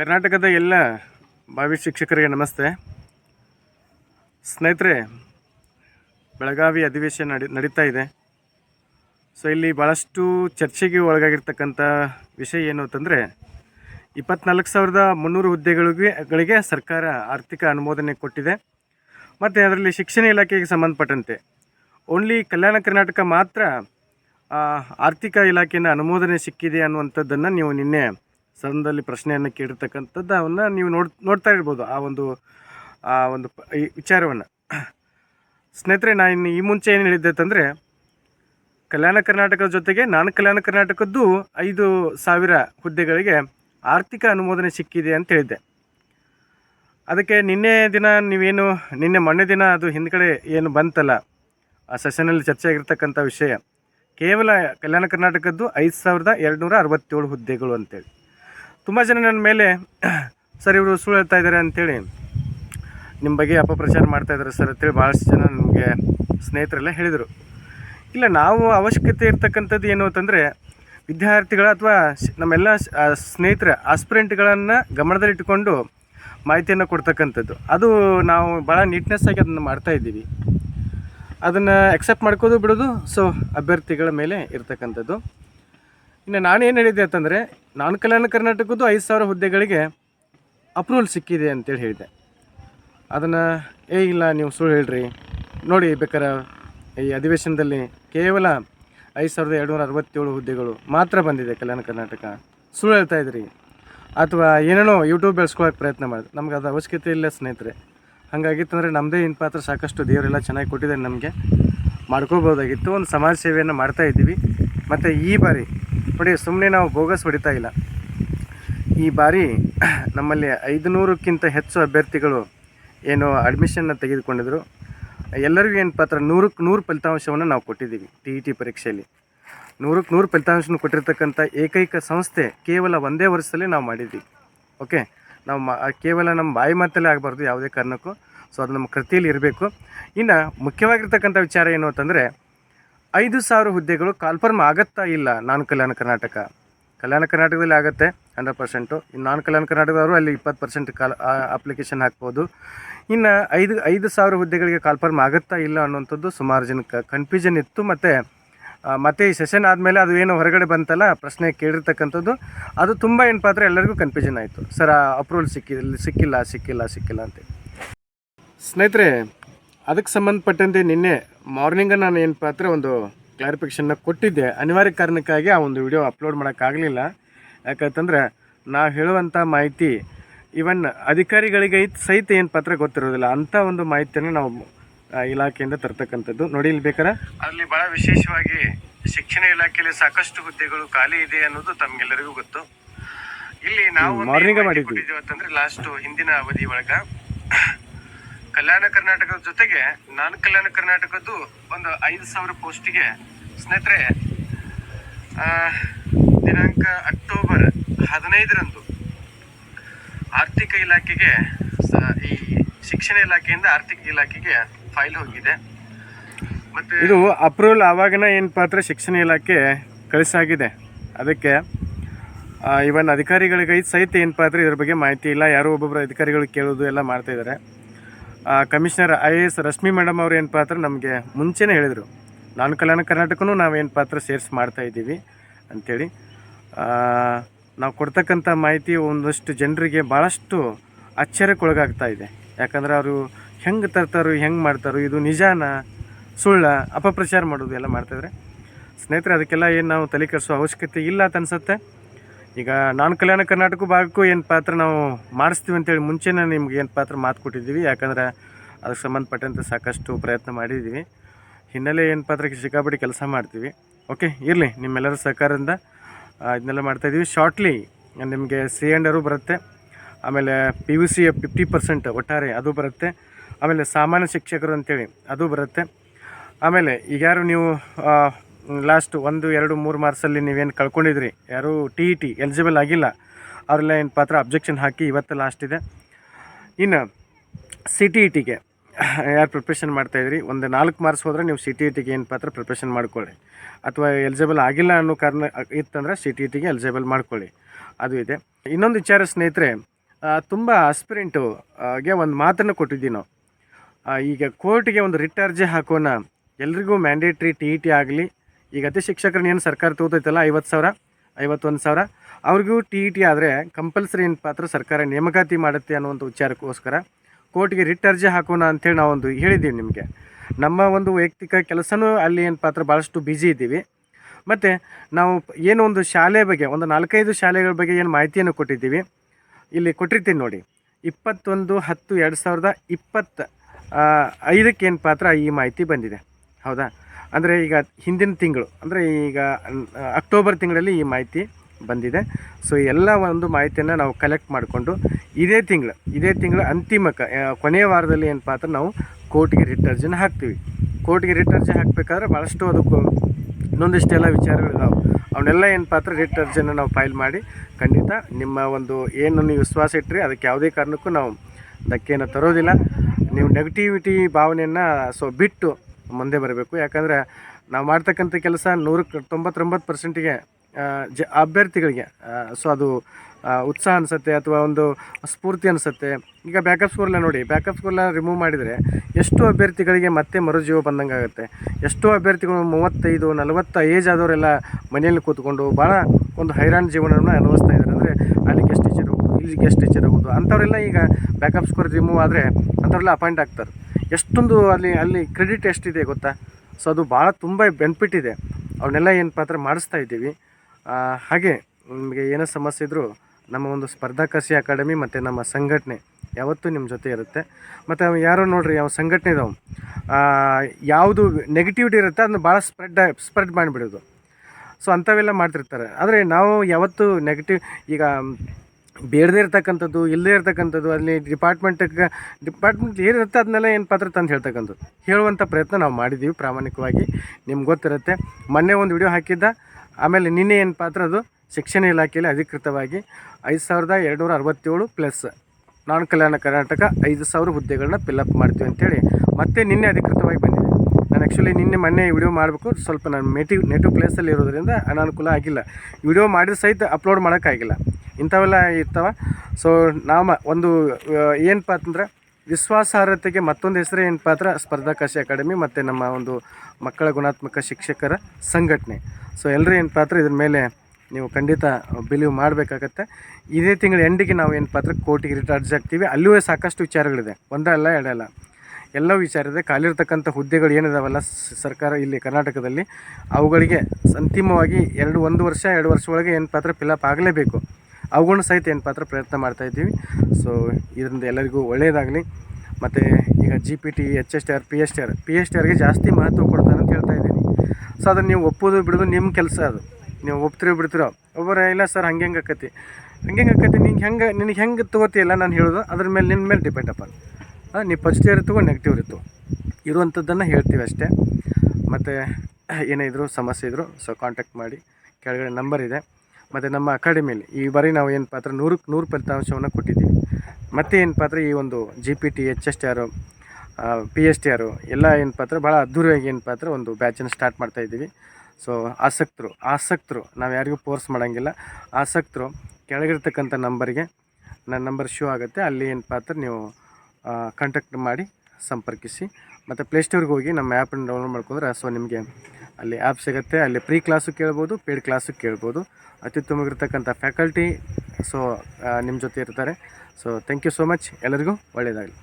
ಕರ್ನಾಟಕದ ಎಲ್ಲ ಭಾವಿ ಶಿಕ್ಷಕರಿಗೆ ನಮಸ್ತೆ. ಸ್ನೇಹಿತರೆ, ಬೆಳಗಾವಿ ಅಧಿವೇಶನ ನಡಿ, ನಡೀತಾ ಇದೆ. ಸೊ, ಇಲ್ಲಿ ಭಾಳಷ್ಟು ಚರ್ಚೆಗೆ ಒಳಗಾಗಿರ್ತಕ್ಕಂಥ ವಿಷಯ ಏನು ಅಂತಂದರೆ, ಇಪ್ಪತ್ನಾಲ್ಕು ಸಾವಿರದ ಮುನ್ನೂರು ಹುದ್ದೆಗಳಿಗೆ, ಗಳಿಗೆ ಸರ್ಕಾರ ಆರ್ಥಿಕ ಅನುಮೋದನೆ ಕೊಟ್ಟಿದೆ. ಮತ್ತು ಅದರಲ್ಲಿ ಶಿಕ್ಷಣ ಇಲಾಖೆಗೆ ಸಂಬಂಧಪಟ್ಟಂತೆ ಓನ್ಲಿ ಕಲ್ಯಾಣ ಕರ್ನಾಟಕ ಮಾತ್ರ ಆರ್ಥಿಕ ಇಲಾಖೆಯಿಂದ ಅನುಮೋದನೆ ಸಿಕ್ಕಿದೆ ಅನ್ನುವಂಥದ್ದನ್ನು ನೀವು ನಿನ್ನೆ ಸದನದಲ್ಲಿ ಪ್ರಶ್ನೆಯನ್ನು ಕೇಳಿರ್ತಕ್ಕಂಥದ್ದು ಅವನ್ನ ನೀವು ನೋಡ್, ನೋಡ್ತಾ ಇರ್ಬೋದು, ಆ ಒಂದು ಆ ಒಂದು ಈ ವಿಚಾರವನ್ನು. ಸ್ನೇಹಿತರೆ ನಾನು ಈ ಮುಂಚೆ ಏನು ಹೇಳಿದ್ದೆ ಅಂತಂದರೆ, ಕಲ್ಯಾಣ ಕರ್ನಾಟಕದ ಜೊತೆಗೆ ನಾನು ಕಲ್ಯಾಣ ಕರ್ನಾಟಕದ್ದು ಐದು ಸಾವಿರ ಹುದ್ದೆಗಳಿಗೆ ಆರ್ಥಿಕ ಅನುಮೋದನೆ ಸಿಕ್ಕಿದೆ ಅಂತ ಹೇಳಿದ್ದೆ. ಅದಕ್ಕೆ ನಿನ್ನೆ ದಿನ ನೀವೇನು, ನಿನ್ನೆ ಮೊನ್ನೆ ದಿನ ಅದು ಹಿಂದ್ಗಡೆ ಏನು ಬಂತಲ್ಲ, ಆ ಸೆಷನಲ್ಲಿ ಚರ್ಚೆ ಆಗಿರ್ತಕ್ಕಂಥ ವಿಷಯ, ಕೇವಲ ಕಲ್ಯಾಣ ಕರ್ನಾಟಕದ್ದು ಐದು ಸಾವಿರದ ಎರಡುನೂರ ಅರವತ್ತೇಳು ಹುದ್ದೆಗಳು ಅಂತೇಳಿ. ತುಂಬ ಜನ ನನ್ನ ಮೇಲೆ ಸರ್ ಇವರು ಸುಳ್ಳು ಹೇಳ್ತಾ ಇದ್ದಾರೆ ಅಂತೇಳಿ ನಿಮ್ಮ ಬಗ್ಗೆ ಅಪಪ್ರಚಾರ ಮಾಡ್ತಾ ಇದ್ದಾರೆ ಸರ್ ಅಂತೇಳಿ ಭಾಳಷ್ಟು ಜನ ನಮಗೆ ಸ್ನೇಹಿತರೆಲ್ಲ ಹೇಳಿದರು. ಇಲ್ಲ, ನಾವು ಅವಶ್ಯಕತೆ ಇರ್ತಕ್ಕಂಥದ್ದು ಏನು ಅಂತಂದರೆ ವಿದ್ಯಾರ್ಥಿಗಳ ಅಥವಾ ನಮ್ಮೆಲ್ಲ ಸ್ನೇಹಿತರ ಆಸ್ಪಿರೆಂಟ್ಗಳನ್ನು ಗಮನದಲ್ಲಿಟ್ಟುಕೊಂಡು ಮಾಹಿತಿಯನ್ನು ಕೊಡ್ತಕ್ಕಂಥದ್ದು. ಅದು ನಾವು ಭಾಳ ನೀಟ್ನೆಸ್ ಆಗಿ ಅದನ್ನು ಮಾಡ್ತಾ ಇದ್ದೀವಿ. ಅದನ್ನು ಎಕ್ಸೆಪ್ಟ್ ಮಾಡ್ಕೋದು, ಬಿಡೋದು ಸೊ ಅಭ್ಯರ್ಥಿಗಳ ಮೇಲೆ ಇರ್ತಕ್ಕಂಥದ್ದು. ಇನ್ನು ನಾನೇನು ಹೇಳಿದ್ದೆ ಅಂತಂದರೆ, ನಾನು ಕಲ್ಯಾಣ ಕರ್ನಾಟಕದ್ದು ಐದು ಸಾವಿರ ಹುದ್ದೆಗಳಿಗೆ ಅಪ್ರೂವಲ್ ಸಿಕ್ಕಿದೆ ಅಂತೇಳಿ ಹೇಳಿದೆ ಅದನ್ನು, ಏ ಇಲ್ಲ, ನೀವು ಸುಳ್ಳು ಹೇಳ್ರಿ. ನೋಡಿ ಬೇಕಾರೆ, ಈ ಅಧಿವೇಶನದಲ್ಲಿ ಕೇವಲ ಐದು ಸಾವಿರದ ಎರಡುನೂರ ಅರವತ್ತೇಳು ಹುದ್ದೆಗಳು ಮಾತ್ರ ಬಂದಿದೆ ಕಲ್ಯಾಣ ಕರ್ನಾಟಕ. ಸುಳ್ಳು ಹೇಳ್ತಾ ಇದ್ರಿ. ಅಥವಾ ಏನೇನೋ ಯೂಟ್ಯೂಬ್ ಬೆಳೆಸ್ಕೊಳ್ಳೋಕೆ ಪ್ರಯತ್ನ ಮಾಡಿದೆ ನಮ್ಗೆ ಅದು ಅವಶ್ಯಕತೆ ಇಲ್ಲ ಸ್ನೇಹಿತರೆ. ಹಾಗಾಗಿತ್ತಂದರೆ ನಮ್ಮದೇ ಇನ್ ಪಾತ್ರ ಸಾಕಷ್ಟು ದೇವರೆಲ್ಲ ಚೆನ್ನಾಗಿ ಕೊಟ್ಟಿದ್ದಾರೆ ನಮಗೆ. ಮಾಡ್ಕೋಬೋದಾಗಿತ್ತು ಒಂದು ಸಮಾಜ ಸೇವೆಯನ್ನು ಮಾಡ್ತಾ ಇದ್ದೀವಿ. ಮತ್ತು ಈ ಬಾರಿ ನೋಡಿ ಸುಮ್ಮನೆ ನಾವು ಬೋಗಸ್ ಹೊಡಿತಾ ಇಲ್ಲ. ಈ ಬಾರಿ ನಮ್ಮಲ್ಲಿ ಐದುನೂರಕ್ಕಿಂತ ಹೆಚ್ಚು ಅಭ್ಯರ್ಥಿಗಳು ಏನು ಅಡ್ಮಿಷನ್ನ ತೆಗೆದುಕೊಂಡಿದ್ರು. ಎಲ್ಲರಿಗೂ ಏನು ಪಾತ್ರ? ನೂರಕ್ಕೆ ನೂರು ಫಲಿತಾಂಶವನ್ನು ನಾವು ಕೊಟ್ಟಿದ್ದೀವಿ ಟಿ ಇ ಟಿ ಪರೀಕ್ಷೆಯಲ್ಲಿ. ನೂರಕ್ಕೆ ನೂರು ಫಲಿತಾಂಶನ ಕೊಟ್ಟಿರ್ತಕ್ಕಂಥ ಏಕೈಕ ಸಂಸ್ಥೆ ಕೇವಲ ಒಂದೇ ವರ್ಷದಲ್ಲಿ ನಾವು ಮಾಡಿದ್ದೀವಿ. ಓಕೆ ನಾವು ಕೇವಲ ನಮ್ಮ ಬಾಯಿ ಮಾತಲ್ಲೇ ಆಗಬಾರ್ದು ಯಾವುದೇ ಕಾರಣಕ್ಕೂ. ಸೊ ಅದು ನಮ್ಮ ಕೃತಿಯಲ್ಲಿ ಇರಬೇಕು. ಇನ್ನು ಮುಖ್ಯವಾಗಿರ್ತಕ್ಕಂಥ ವಿಚಾರ ಏನು ಅಂತಂದರೆ ಐದು ಸಾವಿರ ಹುದ್ದೆಗಳು ಕಾಲ್ಫರ್ಮ್ ಆಗತ್ತಾ ಇಲ್ಲ ನಾನ್ ಕಲ್ಯಾಣ ಕರ್ನಾಟಕ? ಕಲ್ಯಾಣ ಕರ್ನಾಟಕದಲ್ಲಿ ಆಗುತ್ತೆ ಹಂಡ್ರೆಡ್ ಪರ್ಸೆಂಟು ಇನ್ನು ನಾನ್ ಕಲ್ಯಾಣ ಕರ್ನಾಟಕದವರು ಅಲ್ಲಿ ಇಪ್ಪತ್ತು ಪರ್ಸೆಂಟ್ ಕಾಲ್ ಅಪ್ಲಿಕೇಶನ್ ಹಾಕ್ಬೋದು. ಇನ್ನು ಐದು ಐದು ಸಾವಿರ ಹುದ್ದೆಗಳಿಗೆ ಕಾಲ್ಫರ್ಮ್ ಆಗುತ್ತಾ ಇಲ್ಲ ಅನ್ನುವಂಥದ್ದು ಸುಮಾರು ಜನಕ್ಕೆ ಕನ್ಫ್ಯೂಷನ್ ಇತ್ತು. ಮತ್ತು ಮತ್ತೆ ಈ ಸೆಷನ್ ಆದಮೇಲೆ ಅದು ಏನು ಹೊರಗಡೆ ಬಂತಲ್ಲ, ಪ್ರಶ್ನೆ ಕೇಳಿರ್ತಕ್ಕಂಥದ್ದು, ಅದು ತುಂಬ ಏನು ಪಾತ್ರ ಎಲ್ಲರಿಗೂ ಕನ್ಫ್ಯೂಷನ್ ಆಯಿತು. ಸರ್ ಅಪ್ರೂವಲ್ ಸಿಕ್ಕಿಲ್ಲ ಸಿಕ್ಕಿಲ್ಲ ಸಿಕ್ಕಿಲ್ಲ ಸಿಕ್ಕಿಲ್ಲ ಅಂತ ಸ್ನೇಹಿತರೆ ಅದಕ್ಕೆ ಸಂಬಂಧಪಟ್ಟಂತೆ ನಿನ್ನೆ ಮಾರ್ನಿಂಗ ನಾನು ಏನು ಪಾತ್ರ ಒಂದು ಕ್ಲಾರಿಫಿಕೇಷನ್ನ ಕೊಟ್ಟಿದ್ದೆ. ಅನಿವಾರ್ಯ ಕಾರಣಕ್ಕಾಗಿ ಆ ಒಂದು ವಿಡಿಯೋ ಅಪ್ಲೋಡ್ ಮಾಡೋಕ್ಕಾಗಲಿಲ್ಲ. ಯಾಕಂತಂದ್ರೆ ನಾವು ಹೇಳುವಂಥ ಮಾಹಿತಿ ಇವನ್ ಅಧಿಕಾರಿಗಳಿಗೆ ಸಹಿತ ಏನು ಪಾತ್ರ ಗೊತ್ತಿರೋದಿಲ್ಲ. ಅಂಥ ಒಂದು ಮಾಹಿತಿಯನ್ನು ನಾವು ಇಲಾಖೆಯಿಂದ ತರ್ತಕ್ಕಂಥದ್ದು. ನೋಡಿ ಇಲ್ಲಿ ಬೇಕಾರೆ ಅಲ್ಲಿ ಭಾಳ ವಿಶೇಷವಾಗಿ ಶಿಕ್ಷಣ ಇಲಾಖೆಯಲ್ಲಿ ಸಾಕಷ್ಟು ಹುದ್ದೆಗಳು ಖಾಲಿ ಇದೆ ಅನ್ನೋದು ತಮ್ಗೆಲ್ಲರಿಗೂ ಗೊತ್ತು. ಇಲ್ಲಿ ನಾವು ಮಾರ್ನಿಂಗ್ ಮಾಡಿದ್ವಿ. ಅಂತಂದ್ರೆ ಲಾಸ್ಟ್ ಹಿಂದಿನ ಅವಧಿ ಒಳಗ ಕಲ್ಯಾಣ ಕರ್ನಾಟಕದ ಜೊತೆಗೆ ನಾನ್ ಕಲ್ಯಾಣ ಕರ್ನಾಟಕದ್ದು ಒಂದು ಐದು ಸಾವಿರ ಪೋಸ್ಟಿಗೆ ಸ್ನೇಹಿತರೆ ದಿನಾಂಕ ಅಕ್ಟೋಬರ್ ಹದಿನೈದರಂದು ಆರ್ಥಿಕ ಇಲಾಖೆಗೆ ಈ ಶಿಕ್ಷಣ ಇಲಾಖೆಯಿಂದ ಆರ್ಥಿಕ ಇಲಾಖೆಗೆ ಫೈಲ್ ಹೋಗಿದೆ. ಮತ್ತೆ ಇದು ಅಪ್ರೂವಲ್ ಆವಾಗಿನ ಏನು ಪಾತ್ರ ಶಿಕ್ಷಣ ಇಲಾಖೆ ಕಳಿಸಾಗಿದೆ. ಅದಕ್ಕೆ ಇವನ್ ಅಧಿಕಾರಿಗಳಿಗೆ ಸಹಿತ ಏನು ಪಾತ್ರ ಇದ್ರ ಬಗ್ಗೆ ಮಾಹಿತಿ ಇಲ್ಲ. ಯಾರೋ ಒಬ್ಬೊಬ್ಬರು ಅಧಿಕಾರಿಗಳು ಕೇಳೋದು ಎಲ್ಲ ಮಾಡ್ತಾ ಇದ್ದಾರೆ commissioner I A S Rashmi madam ಅವ್ರು ಏನು ಪಾತ್ರ ನಮಗೆ ಮುಂಚೆನೇ ಹೇಳಿದರು. ನಾನು ಕಲ್ಯಾಣ ಕರ್ನಾಟಕನೂ ನಾವೇನು ಪಾತ್ರ ಸೇರ್ಸ್ ಮಾಡ್ತಾ ಇದ್ದೀವಿ ಅಂಥೇಳಿ ನಾವು ಕೊಡ್ತಕ್ಕಂಥ ಮಾಹಿತಿ ಒಂದಷ್ಟು ಜನರಿಗೆ ಭಾಳಷ್ಟು ಆಶ್ಚರ್ಯಕ್ಕೊಳಗಾಗ್ತಾ ಇದೆ. ಯಾಕಂದ್ರೆ ಅವರು ಹೆಂಗೆ ತರ್ತಾರೋ, ಹೆಂಗೆ ಮಾಡ್ತಾರೋ, ಇದು ನಿಜಾನ, ಸುಳ್ಳ, ಅಪಪ್ರಚಾರ ಮಾಡೋದು ಎಲ್ಲ ಮಾಡ್ತಾಯಿದ್ರೆ ಸ್ನೇಹಿತರೆ, ಅದಕ್ಕೆಲ್ಲ ಏನು ನಾವು ತಲೆ ಅವಶ್ಯಕತೆ ಇಲ್ಲ ಅಂತ ಅನ್ಸುತ್ತೆ. ಈಗ ನಾನು ಕಲ್ಯಾಣ ಕರ್ನಾಟಕ ಭಾಗಕ್ಕೂ ಏನು ಪಾತ್ರ ನಾವು ಮಾಡಿಸ್ತೀವಿ ಅಂತೇಳಿ ಮುಂಚೆನೇ ನಿಮ್ಗೆ ಏನು ಪಾತ್ರ ಮಾತು ಕೊಟ್ಟಿದ್ದೀವಿ ಯಾಕಂದ್ರೆ ಅದಕ್ಕೆ ಸಂಬಂಧಪಟ್ಟಂತೆ ಸಾಕಷ್ಟು ಪ್ರಯತ್ನ ಮಾಡಿದ್ದೀವಿ. ಹಿನ್ನೆಲೆ ಏನು ಪಾತ್ರಕ್ಕೆ ಸಿಕ್ಕಾಪಟ್ಟಿ ಕೆಲಸ ಮಾಡ್ತೀವಿ. ಓಕೆ ಇರಲಿ, ನಿಮ್ಮೆಲ್ಲರ ಸಹಕಾರದಿಂದ ಇದನ್ನೆಲ್ಲ ಮಾಡ್ತಾಯಿದ್ದೀವಿ ಶಾರ್ಟ್ಲಿ ನಿಮಗೆ ಸಿ ಎಂಡ್ ಆರು ಬರುತ್ತೆ. ಆಮೇಲೆ P U C fifty percent ಒಟ್ಟಾರೆ ಅದು ಬರುತ್ತೆ. ಆಮೇಲೆ ಸಾಮಾನ್ಯ ಶಿಕ್ಷಕರು ಅಂತೇಳಿ ಅದು ಬರುತ್ತೆ. ಆಮೇಲೆ ಈಗ ಯಾರು ನೀವು ಲಾಸ್ಟ್ ಒಂದು, ಎರಡು, ಮೂರು ಮಾರ್ಕ್ಸಲ್ಲಿ ನೀವೇನು ಕಳ್ಕೊಂಡಿದ್ರಿ? ಯಾರು ಟಿ ಇ ಟಿ ಎಲಿಜಿಬಲ್ ಆಗಿಲ್ಲ. ಅವರೆಲ್ಲ ಏನು ಪಾತ್ರ ಅಬ್ಜೆಕ್ಷನ್ ಹಾಕಿ ಇವತ್ತು ಲಾಸ್ಟ್ ಇದೆ. ಇನ್ನು ಸಿ ಟಿ ಇ ಟಿಗೆ ಯಾರು ಪ್ರಿಪ್ರೇಷನ್ ಮಾಡ್ತಾಯಿದ್ರಿ ಒಂದು ನಾಲ್ಕು ಮಾರ್ಕ್ಸ್ ಹೋದರೆ ನೀವು ಸಿ ಟಿ ಇ ಟಿಗೆ ಏನು ಪಾತ್ರ ಪ್ರಿಪ್ರೇಷನ್ ಮಾಡ್ಕೊಳ್ಳಿ. ಅಥವಾ ಎಲಿಜಿಬಲ್ ಆಗಿಲ್ಲ ಅನ್ನೋ ಕಾರಣ ಇತ್ತಂದ್ರೆ ಸಿ ಟಿ ಇ ಟಿಗೆ ಎಲಿಜಿಬಲ್ ಮಾಡ್ಕೊಳ್ಳಿ. ಅದು ಇದೆ. ಇನ್ನೊಂದು ವಿಚಾರ ಸ್ನೇಹಿತರೆ ತುಂಬ ಆಸ್ಪಿರೆಂಟು ಗೆ ಒಂದು ಮಾತನ್ನು ಕೊಟ್ಟಿದ್ದೀವಿ ನಾವು. ಈಗ ಕೋರ್ಟ್ಗೆ ಒಂದು ರಿಟ್ ಅರ್ಜಿ ಹಾಕೋಣ. ಎಲ್ರಿಗೂ ಮ್ಯಾಂಡೇಟ್ರಿ ಟಿ ಇ ಟಿ ಆಗಲಿ ಈಗ ಅತಿ ಶಿಕ್ಷಕರನ್ನ ಏನು ಸರ್ಕಾರ ತಗೋತೈತಲ್ಲ, ಐವತ್ತು ಸಾವಿರ, ಐವತ್ತೊಂದು ಸಾವಿರ. ಅವ್ರಿಗೂ ಟಿ ಇ ಟಿ ಆದರೆ ಕಂಪಲ್ಸರಿ ಏನು ಪಾತ್ರ ಸರ್ಕಾರ ನೇಮಕಾತಿ ಮಾಡುತ್ತೆ ಅನ್ನುವಂಥ ವಿಚಾರಕ್ಕೋಸ್ಕರ ಕೋರ್ಟ್ಗೆ ರಿಟ್ ಅರ್ಜಿ ಹಾಕೋಣ ಅಂತೇಳಿ ನಾವೊಂದು ಹೇಳಿದ್ದೀವಿ ನಿಮಗೆ. ನಮ್ಮ ಒಂದು ವೈಯಕ್ತಿಕ ಕೆಲಸನೂ ಅಲ್ಲಿ ಏನು ಪಾತ್ರ ಭಾಳಷ್ಟು ಬ್ಯುಸಿ ಇದ್ದೀವಿ. ಮತ್ತು ನಾವು ಏನೋ ಒಂದು ಶಾಲೆ ಬಗ್ಗೆ, ಒಂದು ನಾಲ್ಕೈದು ಶಾಲೆಗಳ ಬಗ್ಗೆ ಏನು ಮಾಹಿತಿಯನ್ನು ಕೊಟ್ಟಿದ್ದೀವಿ. ಇಲ್ಲಿ ಕೊಟ್ಟಿರ್ತೀನಿ ನೋಡಿ, ಇಪ್ಪತ್ತೊಂದು, ಹತ್ತು, ಎರಡು ಸಾವಿರದ ಇಪ್ಪತ್ತ ಐದಕ್ಕೇನು ಪಾತ್ರ ಈ ಮಾಹಿತಿ ಬಂದಿದೆ. ಹೌದಾ? ಅಂದರೆ ಈಗ ಹಿಂದಿನ ತಿಂಗಳು, ಅಂದರೆ ಈಗ ಅಕ್ಟೋಬರ್ ತಿಂಗಳಲ್ಲಿ ಈ ಮಾಹಿತಿ ಬಂದಿದೆ. ಸೊ ಎಲ್ಲ ಒಂದು ಮಾಹಿತಿಯನ್ನು ನಾವು ಕಲೆಕ್ಟ್ ಮಾಡಿಕೊಂಡು ಇದೇ ತಿಂಗಳು ಇದೇ ತಿಂಗಳು ಅಂತಿಮ ಕ ಕೊನೆಯ ವಾರದಲ್ಲಿ ಏನಪ್ಪ ಅಂದ್ರೆ ನಾವು ಕೋರ್ಟ್ಗೆ ರಿಟರ್ಜನ್ ಹಾಕ್ತೀವಿ. ಕೋರ್ಟ್ಗೆ ರಿಟ್ ಅರ್ಜಿ ಹಾಕಬೇಕಾದ್ರೆ ಭಾಳಷ್ಟು ಅದಕ್ಕೂ ಇನ್ನೊಂದಿಷ್ಟೆಲ್ಲ ವಿಚಾರಗಳಿದಾವೆ ಅವನ್ನೆಲ್ಲ ಏನು ಅಂದ್ರೆ ರಿಟ್ ಅರ್ಜಿನ ನಾವು ಫೈಲ್ ಮಾಡಿ ಖಂಡಿತ ನಿಮ್ಮ ಒಂದು ಏನು ನೀವು ವಿಶ್ವಾಸ ಇಟ್ಟರೆ ಅದಕ್ಕೆ ಯಾವುದೇ ಕಾರಣಕ್ಕೂ ನಾವು ಧಕ್ಕೆಯನ್ನು ತರೋದಿಲ್ಲ. ನೀವು ನೆಗೆಟಿವಿಟಿ ಭಾವನೆಯನ್ನು ಸೊ ಬಿಟ್ಟು ಮುಂದೆ ಬರಬೇಕು. ಯಾಕಂದರೆ ನಾವು ಮಾಡ್ತಕ್ಕಂಥ ಕೆಲಸ ನೂರಕ್ಕೆ ತೊಂಬತ್ತೊಂಬತ್ತು ಪರ್ಸೆಂಟಿಗೆ ಜ, ಅಭ್ಯರ್ಥಿಗಳಿಗೆ ಸೊ ಅದು ಉತ್ಸಾಹ ಅನಿಸುತ್ತೆ ಅಥವಾ ಒಂದು ಸ್ಫೂರ್ತಿ ಅನಿಸುತ್ತೆ. ಈಗ ಬ್ಯಾಕಪ್ ಸ್ಕೋರ್ಲ ನೋಡಿ ಬ್ಯಾಕಪ್ ಸ್ಕೋರ್ಲ ರಿಮೂವ್ ಮಾಡಿದರೆ ಎಷ್ಟು ಅಭ್ಯರ್ಥಿಗಳಿಗೆ ಮತ್ತೆ ಮರುಜೀವ ಬಂದಂಗೆ ಆಗುತ್ತೆ ಎಷ್ಟೋ ಅಭ್ಯರ್ಥಿಗಳು ಮೂವತ್ತೈದು, ನಲವತ್ತ ಏಜ್ ಆದವರೆಲ್ಲ ಮನೆಯಲ್ಲಿ ಕೂತ್ಕೊಂಡು ಭಾಳ ಒಂದು ಹೈರಾಣ ಜೀವನವನ್ನು ಅನುಭವಿಸ್ತಾ ಇದ್ದಾರೆ. ಅಂದರೆ ಅಲ್ಲಿ ಗೆಸ್ಟ್ ಟೀಚರ್ ಹೋಗ್ಬೋದು, ಇಲ್ಲಿ ಗೆಸ್ಟ್ ಟೀಚರ್ ಹೋಗೋದು ಅಂಥವರೆಲ್ಲ ಈಗ ಬ್ಯಾಕಪ್ ಸ್ಕೋರ್ ರಿಮೂವ್ ಆದರೆ ಅಂಥವರೆಲ್ಲ ಅಪಾಯಿಂಟ್ ಆಗ್ತಾರೆ. ಎಷ್ಟೊಂದು ಅಲ್ಲಿ ಅಲ್ಲಿ ಕ್ರೆಡಿಟ್ ಎಷ್ಟಿದೆ ಗೊತ್ತಾ? ಸೊ ಅದು ಭಾಳ ತುಂಬ ಬೆನಿಫಿಟ್ ಇದೆ. ಅವನ್ನೆಲ್ಲ ಏನು ಪಾತ್ರ ಮಾಡಿಸ್ತಾ ಇದ್ದೀವಿ. ಹಾಗೆ ನಿಮಗೆ ಏನೇ ಸಮಸ್ಯೆ ಇದ್ದರೂ ನಮ್ಮ ಒಂದು ಸ್ಪರ್ಧಾಕಸಿ ಅಕಾಡೆಮಿ ಮತ್ತು ನಮ್ಮ ಸಂಘಟನೆ ಯಾವತ್ತೂ ನಿಮ್ಮ ಜೊತೆ ಇರುತ್ತೆ. ಮತ್ತು ಅವು ಯಾರೋ ನೋಡ್ರಿ ಯಾವ ಸಂಘಟನೆ ಇದಾವೆ. ಯಾವುದು ನೆಗೆಟಿವಿಟಿ ಇರುತ್ತೆ ಅದನ್ನ ಭಾಳ ಸ್ಪ್ರೆಡ್ ಸ್ಪ್ರೆಡ್ ಮಾಡಿಬಿಡೋದು. ಸೊ ಅಂಥವೆಲ್ಲ ಮಾಡ್ತಿರ್ತಾರೆ. ಆದರೆ ನಾವು ಯಾವತ್ತೂ ನೆಗೆಟಿವ್ ಈಗ ಬೇಡದೇ ಇರ್ತಕ್ಕಂಥದ್ದು, ಇಲ್ಲದೇ ಇರ್ತಕ್ಕಂಥದ್ದು, ಅಲ್ಲಿ ಡಿಪಾರ್ಟ್ಮೆಂಟ್ಗೆ ಡಿಪಾರ್ಟ್ಮೆಂಟ್ ಏನಿರುತ್ತೆ ಅದನ್ನೆಲ್ಲ ಏನು ಪಾತ್ರ ತಂದು ಹೇಳ್ತಕ್ಕಂಥದ್ದು? ಹೇಳುವಂಥ ಪ್ರಯತ್ನ ನಾವು ಮಾಡಿದ್ದೀವಿ ಪ್ರಾಮಾಣಿಕವಾಗಿ, ನಿಮ್ಗೆ ಗೊತ್ತಿರುತ್ತೆ. ಮೊನ್ನೆ ಒಂದು ವಿಡಿಯೋ ಹಾಕಿದ್ದ, ಆಮೇಲೆ ನಿನ್ನೆ ಏನು ಪಾತ್ರ ಅದು? ಶಿಕ್ಷಣ ಇಲಾಖೆಯಲ್ಲಿ ಅಧಿಕೃತವಾಗಿ ಐದು ಸಾವಿರದ ಎರಡುನೂರ ಅರವತ್ತೇಳು ಪ್ಲಸ್ ನಾನ್ ಕಲ್ಯಾಣ ಕರ್ನಾಟಕ ಐದು ಸಾವಿರ ಹುದ್ದೆಗಳನ್ನ ಫಿಲ್ಅಪ್ ಮಾಡ್ತೀವಿ ಅಂತೇಳಿ ಮತ್ತೆ ನಿನ್ನೆ ಅಧಿಕೃತವಾಗಿ ಬಂದಿದೆ. ನಾನು ಆ್ಯಕ್ಚುಲಿ ನಿನ್ನೆ ಮೊನ್ನೆ ವಿಡಿಯೋ ಮಾಡಬೇಕು, ಸ್ವಲ್ಪ ನಾನು ನೇಟಿವ್ ನೇಟಿವ್ ಪ್ಲೇಸಲ್ಲಿ ಇರೋದ್ರಿಂದ ಅನಾನುಕೂಲ ಆಗಿಲ್ಲ. ವಿಡಿಯೋ ಮಾಡಿದ ಸಹಿತ ಅಪ್ಲೋಡ್ ಮಾಡೋಕ್ಕಾಗಿಲ್ಲ. ಇಂಥವೆಲ್ಲ ಇರ್ತಾವ. ಸೊ ನಾಮ ಒಂದು ಏನಪ್ಪ ಅಂತಂದ್ರೆ ವಿಶ್ವಾಸಾರ್ಹತೆಗೆ ಮತ್ತೊಂದು ಹೆಸರು ಏನಪ್ಪ ಅಂದ್ರೆ ಸ್ಪರ್ಧಾಕಾಶಿ ಅಕಾಡೆಮಿ ಮತ್ತು ನಮ್ಮ ಒಂದು ಮಕ್ಕಳ ಗುಣಾತ್ಮಕ ಶಿಕ್ಷಕರ ಸಂಘಟನೆ. ಸೊ ಎಲ್ಲರೂ ಏನಪ್ಪ ಅಂದ್ರೆ ಇದ್ರ ಮೇಲೆ ನೀವು ಖಂಡಿತ ಬಿಲೀವ್ ಮಾಡಬೇಕಾಗತ್ತೆ. ಇದೇ ತಿಂಗಳ ಎಂಡಿಗೆ ನಾವು ಏನಪ್ಪ ಅಂದ್ರೆ ಕೋರ್ಟಿಗೆ ರಿಟ್ ಅರ್ಜಿ ಹಾಕ್ತೀವಿ ಸಾಕಷ್ಟು ವಿಚಾರಗಳಿದೆ. ಒಂದಲ್ಲ ಎರಡಲ್ಲ ಎಲ್ಲ ವಿಚಾರ ಇದೆ. ಖಾಲಿರ್ತಕ್ಕಂಥ ಹುದ್ದೆಗಳು ಏನಿದಾವಲ್ಲ ಸರ್ಕಾರ ಇಲ್ಲಿ ಕರ್ನಾಟಕದಲ್ಲಿ? ಅವುಗಳಿಗೆ ಅಂತಿಮವಾಗಿ ಎರಡು, ಒಂದು ವರ್ಷ, ಎರಡು ವರ್ಷ ಒಳಗೆ ಏನಪ್ಪ ಅಂದ್ರೆ ಫಿಲಪ್ ಆಗಲೇಬೇಕು. ಅವುಗಳನ್ನ ಸಹಿತ ಏನು ಪಾತ್ರ ಪ್ರಯತ್ನ ಮಾಡ್ತಾ ಇದ್ದೀವಿ. ಸೊ ಇದರಿಂದ ಎಲ್ಲರಿಗೂ ಒಳ್ಳೆಯದಾಗಲಿ ಮತ್ತು ಈಗ G P T H S T R P S T R P S T ಆರ್ಗೆ ಜಾಸ್ತಿ ಮಹತ್ವ ಕೊಡ್ತಾನೆ ಅಂತ ಹೇಳ್ತಾ ಇದ್ದೀನಿ. ಸೊ ಅದನ್ನು ನೀವು ಒಪ್ಪೋದು ಬಿಡೋದು ನಿಮ್ಮ ಕೆಲಸ ಅದು. ನೀವು ಒಪ್ತಿರೋ ಬಿಡ್ತಿರೋ. ಒಬ್ಬರು, ಇಲ್ಲ ಸರ್, ಹಂಗೆ ಹೆಂಗೆ ಆಕತಿ. ಹಂಗೆ ಹೆಂಗೆ ಆಕತಿ, ನಿಂಗೆ ಹೆಂಗೆ, ನಿನಗೆ ಹೆಂಗೆ ತೊಗೋತಿಯಲ್ಲ ನಾನು ಹೇಳೋದು. ಅದ್ರ ಮೇಲೆ ನಿನ್ನ ಮೇಲೆ ಡಿಪೆಂಡ್ ಅಪ್ಪ ನೀವು ಪಾಸಿಟಿವ್ ಇರ್ತವೋ ನೆಗೆಟಿವ್ ಇತ್ತು ಇರುವಂಥದ್ದನ್ನು ಹೇಳ್ತೀವಿ ಅಷ್ಟೇ. ಮತ್ತು, ಏನೇ ಇದ್ದರೂ ಸಮಸ್ಯೆ ಇದ್ದರೂ ಸೊ ಕಾಂಟ್ಯಾಕ್ಟ್ ಮಾಡಿ. ಕೆಳಗಡೆ ನಂಬರ್ ಇದೆ. ಮತ್ತು ನಮ್ಮ ಅಕಾಡೆಮಿಯಲ್ಲಿ ಈ ಬಾರಿ ನಾವು ಏನು ಪಾತ್ರ ನೂರಕ್ಕೆ ನೂರು ಫಲಿತಾಂಶವನ್ನು ಕೊಟ್ಟಿದ್ದೀವಿ. ಮತ್ತು ಏನು ಪಾತ್ರ ಈ ಒಂದು G P T H S T R P S T R ಎಲ್ಲ ಏನು ಪಾತ್ರ ಭಾಳ ಅದ್ಧೂರಿಯಾಗಿ ಏನು ಪಾತ್ರ ಒಂದು ಬ್ಯಾಚನ್ನು ಸ್ಟಾರ್ಟ್ ಮಾಡ್ತಾ ಇದ್ದೀವಿ. ಸೊ ಆಸಕ್ತರು ಆಸಕ್ತರು, ನಾವು ಯಾರಿಗೂ ಫೋರ್ಸ್ ಮಾಡೋಂಗಿಲ್ಲ. ಆಸಕ್ತರು, ಕೆಳಗಿರ್ತಕ್ಕಂಥ ನಂಬರಿಗೆ ನನ್ನ ನಂಬರ್ ಶೋ ಆಗುತ್ತೆ. ಅಲ್ಲಿ ಏನು ಪಾತ್ರ ನೀವು ಕಾಂಟ್ಯಾಕ್ಟ್ ಮಾಡಿ ಸಂಪರ್ಕಿಸಿ. ಮತ್ತು ಪ್ಲೇಸ್ಟೋರ್ಗೆ ಹೋಗಿ ನಮ್ಮ ಆ್ಯಪನ್ನು ಡೌನ್ಲೋಡ್ ಮಾಡ್ಕೊಂಡ್ರೆ ಸೊ ನಿಮಗೆ ಅಲ್ಲಿ ಆ್ಯಪ್ ಸಿಗುತ್ತೆ. ಅಲ್ಲಿ ಪ್ರೀ ಕ್ಲಾಸು ಕೇಳ್ಬೋದು ಪೇಯ್ಡ್ ಕ್ಲಾಸು ಕೇಳ್ಬೋದು. ಅತ್ಯುತ್ತಮವಾಗಿರ್ತಕ್ಕಂಥ ಫ್ಯಾಕಲ್ಟಿ ಸೊ ನಿಮ್ಮ ಜೊತೆ ಇರ್ತಾರೆ. So thank you so much ಎಲ್ಲರಿಗೂ ಒಳ್ಳೆಯದಾಗಲಿ